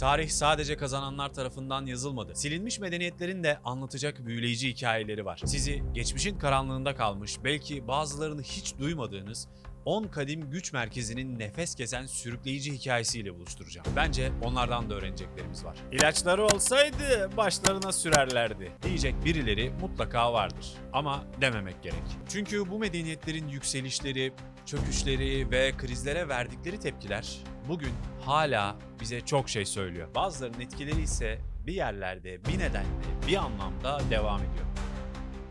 Tarih sadece kazananlar tarafından yazılmadı. Silinmiş medeniyetlerin de anlatacak büyüleyici hikayeleri var. Sizi geçmişin karanlığında kalmış, belki bazılarını hiç duymadığınız 10 kadim güç merkezinin nefes kesen sürükleyici hikayesiyle buluşturacağım. Bence onlardan da öğreneceklerimiz var. İlaçları olsaydı başlarına sürerlerdi. Diyecek birileri mutlaka vardır. Ama dememek gerek. Çünkü bu medeniyetlerin yükselişleri, çöküşleri ve krizlere verdikleri tepkiler bugün hala bize çok şey söylüyor. Bazılarının etkileri ise bir yerlerde, bir nedenle, bir anlamda devam ediyor.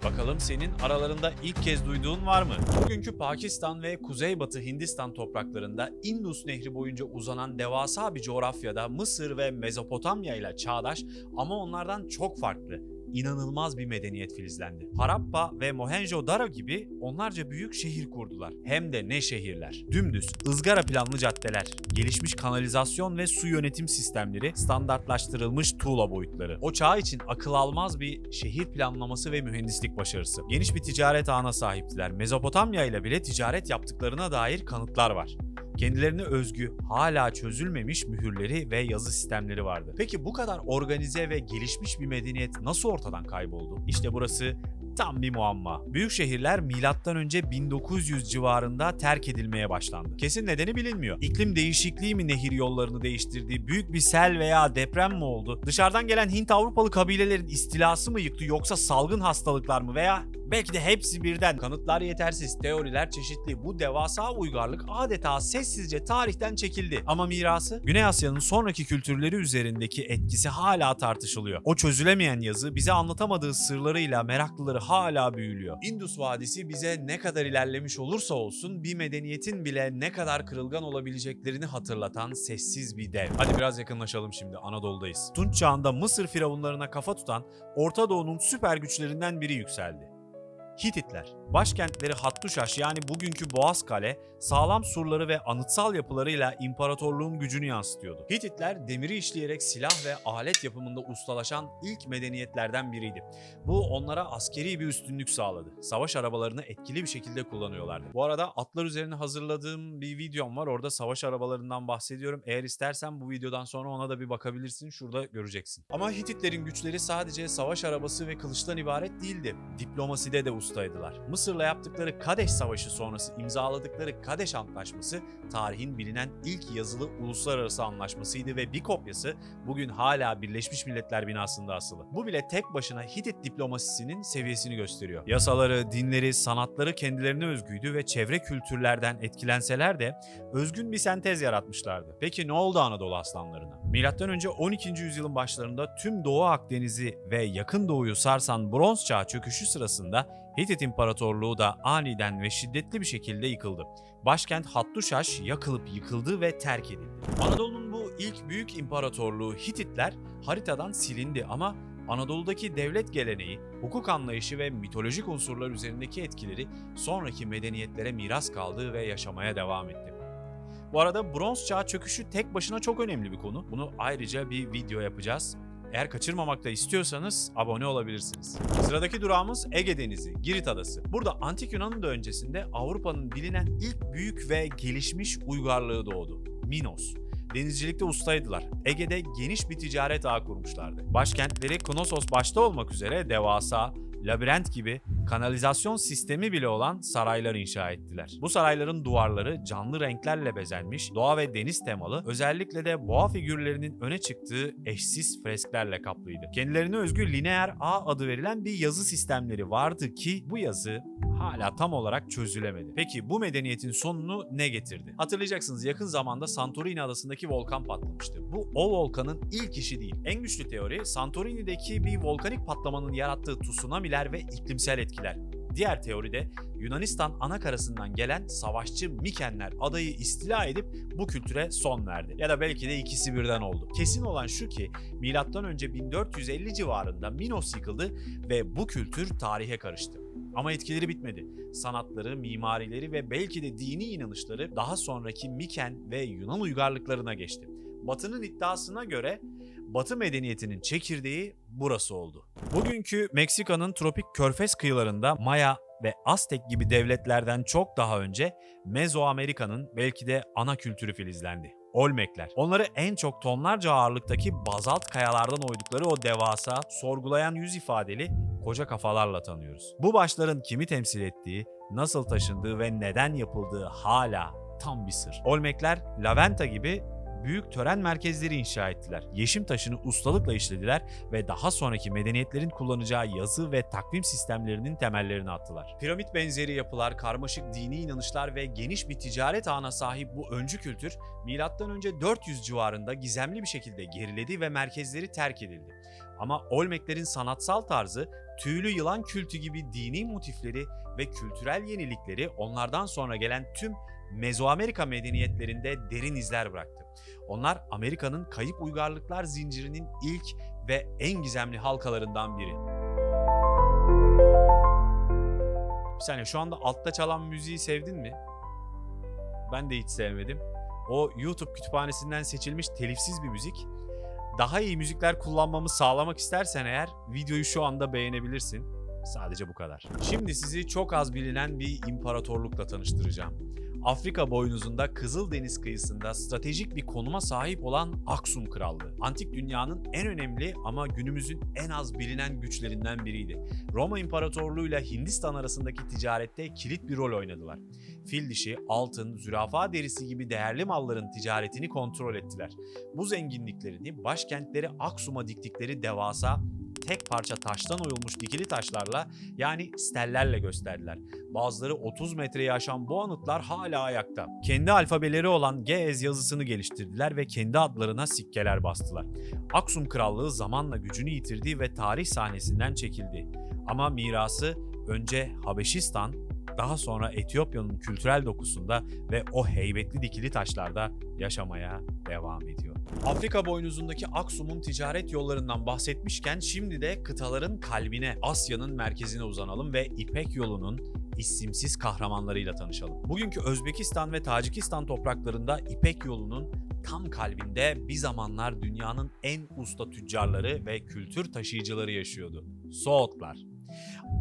Bakalım senin aralarında ilk kez duyduğun var mı? Bugünkü Pakistan ve Kuzeybatı Hindistan topraklarında Indus Nehri boyunca uzanan devasa bir coğrafyada Mısır ve Mezopotamya ile çağdaş ama onlardan çok farklı inanılmaz bir medeniyet filizlendi. Harappa ve Mohenjo-Daro gibi onlarca büyük şehir kurdular. Hem de ne şehirler. Dümdüz, ızgara planlı caddeler, gelişmiş kanalizasyon ve su yönetim sistemleri, standartlaştırılmış tuğla boyutları. O çağ için akıl almaz bir şehir planlaması ve mühendislik başarısı. Geniş bir ticaret ağına sahiptiler. Mezopotamya ile bile ticaret yaptıklarına dair kanıtlar var. Kendilerine özgü, hala çözülmemiş mühürleri ve yazı sistemleri vardı. Peki bu kadar organize ve gelişmiş bir medeniyet nasıl ortadan kayboldu? İşte burası tam bir muamma. Büyük şehirler milattan önce 1900 civarında terk edilmeye başlandı. Kesin nedeni bilinmiyor. İklim değişikliği mi nehir yollarını değiştirdi? Büyük bir sel veya deprem mi oldu? Dışarıdan gelen Hint Avrupalı kabilelerin istilası mı yıktı yoksa salgın hastalıklar mı veya belki de hepsi birden? Kanıtlar yetersiz, teoriler çeşitli. Bu devasa uygarlık adeta sessizce tarihten çekildi. Ama mirası Güney Asya'nın sonraki kültürleri üzerindeki etkisi hala tartışılıyor. O çözülemeyen yazı bize anlatamadığı sırlarıyla meraklıları hala büyülüyor. Indus Vadisi bize ne kadar ilerlemiş olursa olsun bir medeniyetin bile ne kadar kırılgan olabileceklerini hatırlatan sessiz bir dev. Hadi biraz yakınlaşalım şimdi Anadolu'dayız. Tunç çağında Mısır firavunlarına kafa tutan Orta Doğu'nun süper güçlerinden biri yükseldi. Hititler. Başkentleri Hattuşaş yani bugünkü Boğazkale sağlam surları ve anıtsal yapılarıyla imparatorluğun gücünü yansıtıyordu. Hititler demiri işleyerek silah ve alet yapımında ustalaşan ilk medeniyetlerden biriydi. Bu onlara askeri bir üstünlük sağladı. Savaş arabalarını etkili bir şekilde kullanıyorlardı. Bu arada atlar üzerine hazırladığım bir videom var. Orada savaş arabalarından bahsediyorum. Eğer istersen bu videodan sonra ona da bir bakabilirsin. Şurada göreceksin. Ama Hititlerin güçleri sadece savaş arabası ve kılıçtan ibaret değildi. Diplomaside de ustaydılar. Mısır'la yaptıkları Kadeş Savaşı sonrası imzaladıkları Kadeş Antlaşması tarihin bilinen ilk yazılı uluslararası anlaşmasıydı ve bir kopyası bugün hala Birleşmiş Milletler binasında asılı. Bu bile tek başına Hitit diplomasisinin seviyesini gösteriyor. Yasaları, dinleri, sanatları kendilerine özgüydü ve çevre kültürlerden etkilenseler de özgün bir sentez yaratmışlardı. Peki ne oldu Anadolu aslanlarına? Önce 12. yüzyılın başlarında tüm Doğu Akdeniz'i ve Yakın Doğu'yu sarsan Bronz Çağ çöküşü sırasında Hitit İmparatorluğu da aniden ve şiddetli bir şekilde yıkıldı. Başkent Hattuşaş yakılıp yıkıldı ve terk edildi. Anadolu'nun bu ilk büyük imparatorluğu Hititler haritadan silindi ama Anadolu'daki devlet geleneği, hukuk anlayışı ve mitolojik unsurlar üzerindeki etkileri sonraki medeniyetlere miras kaldı ve yaşamaya devam etti. Bu arada bronz çağ çöküşü tek başına çok önemli bir konu. Bunu ayrıca bir video yapacağız. Eğer kaçırmamak da istiyorsanız abone olabilirsiniz. Sıradaki durağımız Ege Denizi, Girit Adası. Burada Antik Yunan'ın da öncesinde Avrupa'nın bilinen ilk büyük ve gelişmiş uygarlığı doğdu. Minos. Denizcilikte ustaydılar. Ege'de geniş bir ticaret ağı kurmuşlardı. Başkentleri Knossos başta olmak üzere devasa, labirent gibi kanalizasyon sistemi bile olan saraylar inşa ettiler. Bu sarayların duvarları canlı renklerle bezenmiş, doğa ve deniz temalı, özellikle de boğa figürlerinin öne çıktığı eşsiz fresklerle kaplıydı. Kendilerine özgü lineer ağ adı verilen bir yazı sistemleri vardı ki bu yazı hala tam olarak çözülemedi. Peki bu medeniyetin sonunu ne getirdi? Hatırlayacaksınız yakın zamanda Santorini adasındaki volkan patlamıştı. Bu o volkanın ilk işi değil. En güçlü teori Santorini'deki bir volkanik patlamanın yarattığı tsunamiler ve iklimsel etkiler. Diğer teoride Yunanistan ana karasından gelen savaşçı Mikenler adayı istila edip bu kültüre son verdi. Ya da belki de ikisi birden oldu. Kesin olan şu ki M.Ö. 1450 civarında Minos yıkıldı ve bu kültür tarihe karıştı. Ama etkileri bitmedi. Sanatları, mimarileri ve belki de dini inanışları daha sonraki Miken ve Yunan uygarlıklarına geçti. Batı'nın iddiasına göre Batı medeniyetinin çekirdeği burası oldu. Bugünkü Meksika'nın tropik körfez kıyılarında Maya ve Aztek gibi devletlerden çok daha önce Mezoamerika'nın belki de ana kültürü filizlendi. Olmekler. Onları en çok tonlarca ağırlıktaki bazalt kayalardan oydukları o devasa, sorgulayan yüz ifadeli koca kafalarla tanıyoruz. Bu başların kimi temsil ettiği, nasıl taşındığı ve neden yapıldığı hala tam bir sır. Olmekler, Laventa gibi büyük tören merkezleri inşa ettiler. Yeşim taşını ustalıkla işlediler ve daha sonraki medeniyetlerin kullanacağı yazı ve takvim sistemlerinin temellerini attılar. Piramit benzeri yapılar, karmaşık dini inanışlar ve geniş bir ticaret ağına sahip bu öncü kültür M.Ö. 400 civarında gizemli bir şekilde geriledi ve merkezleri terk edildi. Ama Olmeklerin sanatsal tarzı, tüylü yılan kültü gibi dini motifleri ve kültürel yenilikleri onlardan sonra gelen tüm Mezoamerika medeniyetlerinde derin izler bıraktı. Onlar Amerika'nın kayıp uygarlıklar zincirinin ilk ve en gizemli halkalarından biri. Bir saniye şu anda altta çalan müziği sevdin mi? Ben de hiç sevmedim. O YouTube kütüphanesinden seçilmiş telifsiz bir müzik. Daha iyi müzikler kullanmamı sağlamak istersen eğer videoyu şu anda beğenebilirsin. Sadece bu kadar. Şimdi sizi çok az bilinen bir imparatorlukla tanıştıracağım. Afrika boynuzunda Kızıldeniz kıyısında stratejik bir konuma sahip olan Aksum Krallığı. Antik dünyanın en önemli ama günümüzün en az bilinen güçlerinden biriydi. Roma İmparatorluğu ile Hindistan arasındaki ticarette kilit bir rol oynadılar. Fil dişi, altın, zürafa derisi gibi değerli malların ticaretini kontrol ettiler. Bu zenginliklerini başkentleri Aksum'a diktikleri devasa tek parça taştan oyulmuş dikili taşlarla yani stellerle gösterdiler. Bazıları 30 metreyi aşan bu anıtlar hala ayakta. Kendi alfabeleri olan Ge'ez yazısını geliştirdiler ve kendi adlarına sikkeler bastılar. Aksum Krallığı zamanla gücünü yitirdi ve tarih sahnesinden çekildi. Ama mirası önce Habeşistan, daha sonra Etiyopya'nın kültürel dokusunda ve o heybetli dikili taşlarda yaşamaya devam ediyor. Afrika boynuzundaki Aksum'un ticaret yollarından bahsetmişken şimdi de kıtaların kalbine, Asya'nın merkezine uzanalım ve İpek yolunun isimsiz kahramanlarıyla tanışalım. Bugünkü Özbekistan ve Tacikistan topraklarında İpek yolunun tam kalbinde bir zamanlar dünyanın en usta tüccarları ve kültür taşıyıcıları yaşıyordu. Soğutlar.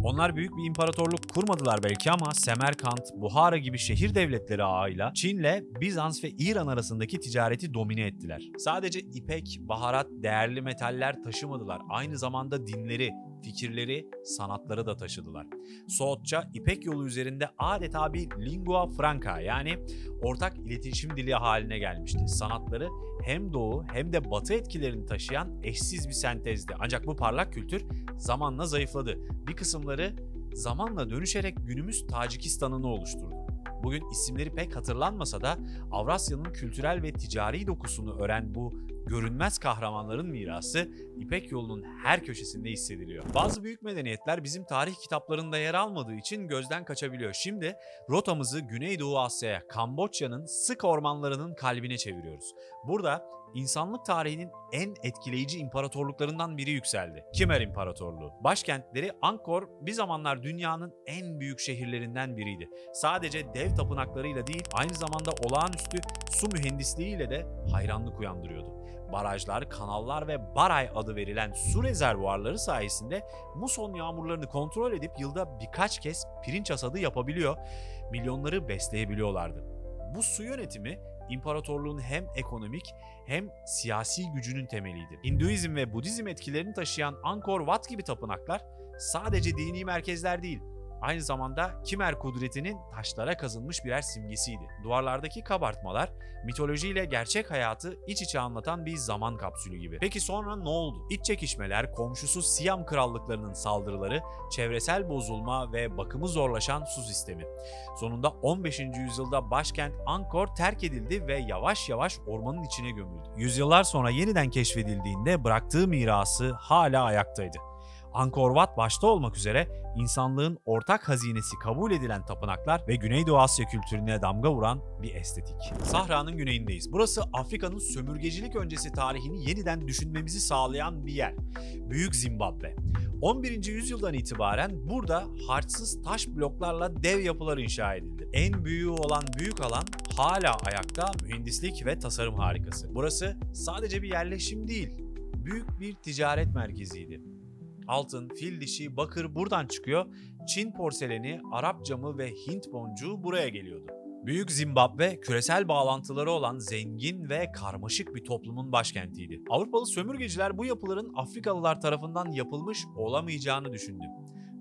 Onlar büyük bir imparatorluk kurmadılar belki ama Semerkant, Buhara gibi şehir devletleri ağıyla Çin'le Bizans ve İran arasındaki ticareti domine ettiler. Sadece ipek, baharat, değerli metaller taşımadılar. Aynı zamanda dinleri, fikirleri, sanatları da taşıdılar. Soğutça İpek yolu üzerinde adeta bir lingua franca yani ortak iletişim dili haline gelmişti. Sanatları hem doğu hem de batı etkilerini taşıyan eşsiz bir sentezdi. Ancak bu parlak kültür zamanla zayıfladı. Bir kısımları zamanla dönüşerek günümüz Tacikistan'ını oluşturdu. Bugün isimleri pek hatırlanmasa da Avrasya'nın kültürel ve ticari dokusunu öğren bu görünmez kahramanların mirası İpek yolunun her köşesinde hissediliyor. Bazı büyük medeniyetler bizim tarih kitaplarında yer almadığı için gözden kaçabiliyor. Şimdi rotamızı Güneydoğu Asya'ya, Kamboçya'nın sık ormanlarının kalbine çeviriyoruz. Burada insanlık tarihinin en etkileyici imparatorluklarından biri yükseldi. Kimer İmparatorluğu. Başkentleri Angkor bir zamanlar dünyanın en büyük şehirlerinden biriydi. Sadece dev tapınaklarıyla değil aynı zamanda olağanüstü su mühendisliğiyle de hayranlık uyandırıyordu. Barajlar, kanallar ve Baray adı verilen su rezervuarları sayesinde muson yağmurlarını kontrol edip yılda birkaç kez pirinç hasadı yapabiliyor, milyonları besleyebiliyorlardı. Bu su yönetimi imparatorluğun hem ekonomik hem siyasi gücünün temeliydi. Hinduizm ve Budizm etkilerini taşıyan Angkor Wat gibi tapınaklar sadece dini merkezler değil, aynı zamanda Kimer kudretinin taşlara kazınmış birer simgesiydi. Duvarlardaki kabartmalar mitolojiyle gerçek hayatı iç içe anlatan bir zaman kapsülü gibi. Peki sonra ne oldu? İç çekişmeler, komşusu Siyam krallıklarının saldırıları, çevresel bozulma ve bakımı zorlaşan su sistemi. Sonunda 15. yüzyılda başkent Angkor terk edildi ve yavaş yavaş ormanın içine gömüldü. Yüzyıllar sonra yeniden keşfedildiğinde bıraktığı mirası hala ayaktaydı. Angkor Wat başta olmak üzere insanlığın ortak hazinesi kabul edilen tapınaklar ve Güneydoğu Asya kültürüne damga vuran bir estetik. Sahra'nın güneyindeyiz. Burası Afrika'nın sömürgecilik öncesi tarihini yeniden düşünmemizi sağlayan bir yer. Büyük Zimbabwe. 11. yüzyıldan itibaren burada harçsız taş bloklarla dev yapılar inşa edildi. En büyüğü olan büyük alan hala ayakta mühendislik ve tasarım harikası. Burası sadece bir yerleşim değil, büyük bir ticaret merkeziydi. Altın, fil dişi, bakır buradan çıkıyor. Çin porseleni, Arap camı ve Hint boncuğu buraya geliyordu. Büyük Zimbabwe, küresel bağlantıları olan zengin ve karmaşık bir toplumun başkentiydi. Avrupalı sömürgeciler bu yapıların Afrikalılar tarafından yapılmış olamayacağını düşündü.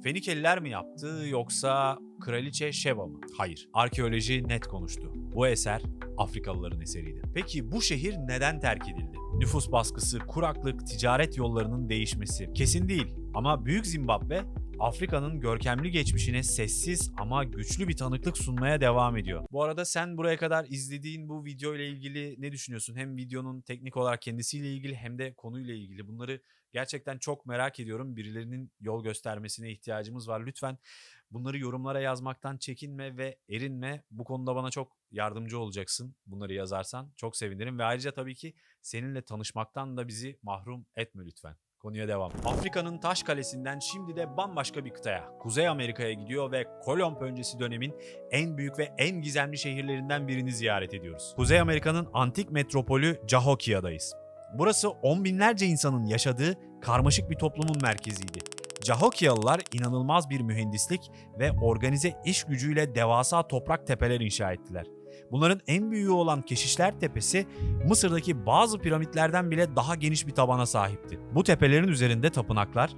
Fenikeliler mi yaptı yoksa Kraliçe Sheba mı? Hayır. Arkeoloji net konuştu. Bu eser Afrikalıların eseriydi. Peki bu şehir neden terk edildi? Nüfus baskısı, kuraklık, ticaret yollarının değişmesi. Kesin değil ama Büyük Zimbabwe Afrika'nın görkemli geçmişine sessiz ama güçlü bir tanıklık sunmaya devam ediyor. Bu arada sen buraya kadar izlediğin bu video ile ilgili ne düşünüyorsun? Hem videonun teknik olarak kendisiyle ilgili hem de konuyla ilgili. Bunları gerçekten çok merak ediyorum. Birilerinin yol göstermesine ihtiyacımız var. Lütfen bunları yorumlara yazmaktan çekinme ve erinme. Bu konuda bana çok yardımcı olacaksın. Bunları yazarsan çok sevinirim ve ayrıca tabii ki seninle tanışmaktan da bizi mahrum etme lütfen. Konuya devam. Afrika'nın taş kalesinden şimdi de bambaşka bir kıtaya, Kuzey Amerika'ya gidiyor ve Kolomb öncesi dönemin en büyük ve en gizemli şehirlerinden birini ziyaret ediyoruz. Kuzey Amerika'nın antik metropolü Cahokia'dayız. Burası on binlerce insanın yaşadığı karmaşık bir toplumun merkeziydi. Cahokialılar inanılmaz bir mühendislik ve organize iş gücüyle devasa toprak tepeler inşa ettiler. Bunların en büyüğü olan Keşişler Tepesi Mısır'daki bazı piramitlerden bile daha geniş bir tabana sahipti. Bu tepelerin üzerinde tapınaklar,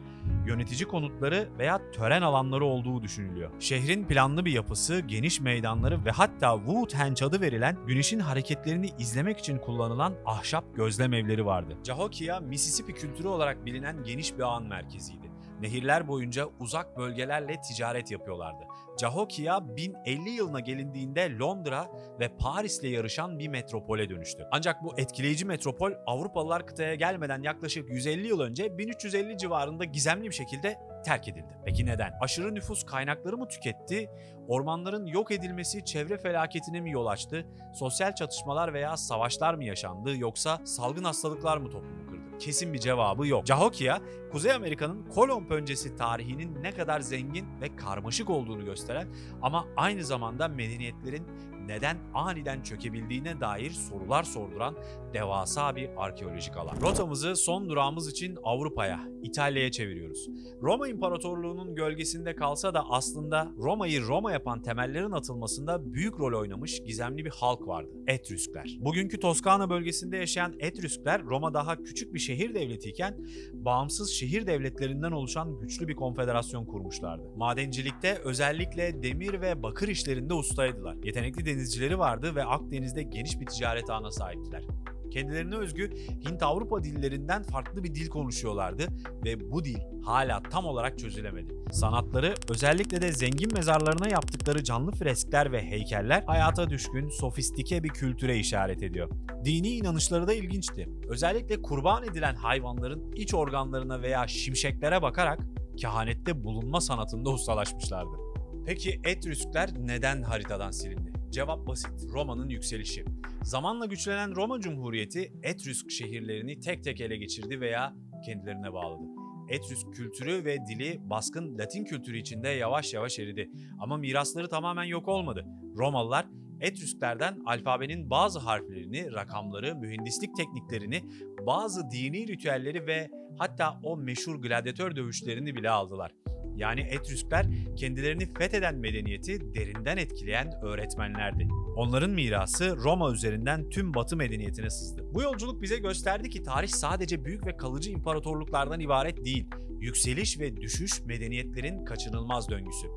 yönetici konutları veya tören alanları olduğu düşünülüyor. Şehrin planlı bir yapısı, geniş meydanları ve hatta Woodhenge adı verilen güneşin hareketlerini izlemek için kullanılan ahşap gözlem evleri vardı. Cahokia, Mississippi kültürü olarak bilinen geniş bir ağın merkeziydi. Nehirler boyunca uzak bölgelerle ticaret yapıyorlardı. Cahokia 1050 yılına gelindiğinde Londra ve Paris'le yarışan bir metropole dönüştü. Ancak bu etkileyici metropol Avrupalılar kıtaya gelmeden yaklaşık 150 yıl önce 1350 civarında gizemli bir şekilde terk edildi. Peki neden? Aşırı nüfus kaynakları mı tüketti? Ormanların yok edilmesi çevre felaketine mi yol açtı? Sosyal çatışmalar veya savaşlar mı yaşandı yoksa salgın hastalıklar mı toplumu kırdı? Kesin bir cevabı yok. Cahokia, Kuzey Amerika'nın Kolomb öncesi tarihinin ne kadar zengin ve karmaşık olduğunu gösteren ama aynı zamanda medeniyetlerin neden aniden çökebildiğine dair sorular sorduran devasa bir arkeolojik alan. Rotamızı son durağımız için Avrupa'ya, İtalya'ya çeviriyoruz. Roma İmparatorluğu'nun gölgesinde kalsa da aslında Roma'yı Roma yapan temellerin atılmasında büyük rol oynamış gizemli bir halk vardı. Etrüskler. Bugünkü Toskana bölgesinde yaşayan Etrüskler Roma daha küçük bir şehir devletiyken bağımsız şehir devletlerinden oluşan güçlü bir konfederasyon kurmuşlardı. Madencilikte özellikle demir ve bakır işlerinde ustaydılar. Yetenekli denizcileri vardı ve Akdeniz'de geniş bir ticaret ağına sahiptiler. Kendilerine özgü Hint-Avrupa dillerinden farklı bir dil konuşuyorlardı ve bu dil hala tam olarak çözülemedi. Sanatları özellikle de zengin mezarlarına yaptıkları canlı freskler ve heykeller hayata düşkün, sofistike bir kültüre işaret ediyor. Dini inanışları da ilginçti. Özellikle kurban edilen hayvanların iç organlarına veya şimşeklere bakarak kehanette bulunma sanatında ustalaşmışlardı. Peki Etrüskler neden haritadan silindi? Cevap basit. Roma'nın yükselişi. Zamanla güçlenen Roma Cumhuriyeti Etrüsk şehirlerini tek tek ele geçirdi veya kendilerine bağladı. Etrüsk kültürü ve dili baskın Latin kültürü içinde yavaş yavaş eridi. Ama mirasları tamamen yok olmadı. Romalılar Etrüsklerden alfabenin bazı harflerini, rakamları, mühendislik tekniklerini, bazı dini ritüelleri ve hatta o meşhur gladyatör dövüşlerini bile aldılar. Yani Etrüskler kendilerini fetheden medeniyeti derinden etkileyen öğretmenlerdi. Onların mirası Roma üzerinden tüm Batı medeniyetine sızdı. Bu yolculuk bize gösterdi ki tarih sadece büyük ve kalıcı imparatorluklardan ibaret değil. Yükseliş ve düşüş medeniyetlerin kaçınılmaz döngüsü.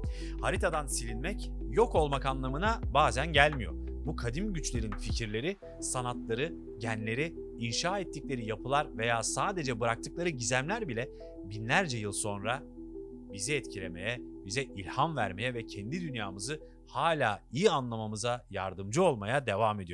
Haritadan silinmek yok olmak anlamına bazen gelmiyor. Bu kadim güçlerin fikirleri, sanatları, genleri, inşa ettikleri yapılar veya sadece bıraktıkları gizemler bile binlerce yıl sonra bizi etkilemeye, bize ilham vermeye ve kendi dünyamızı hala iyi anlamamıza yardımcı olmaya devam ediyor.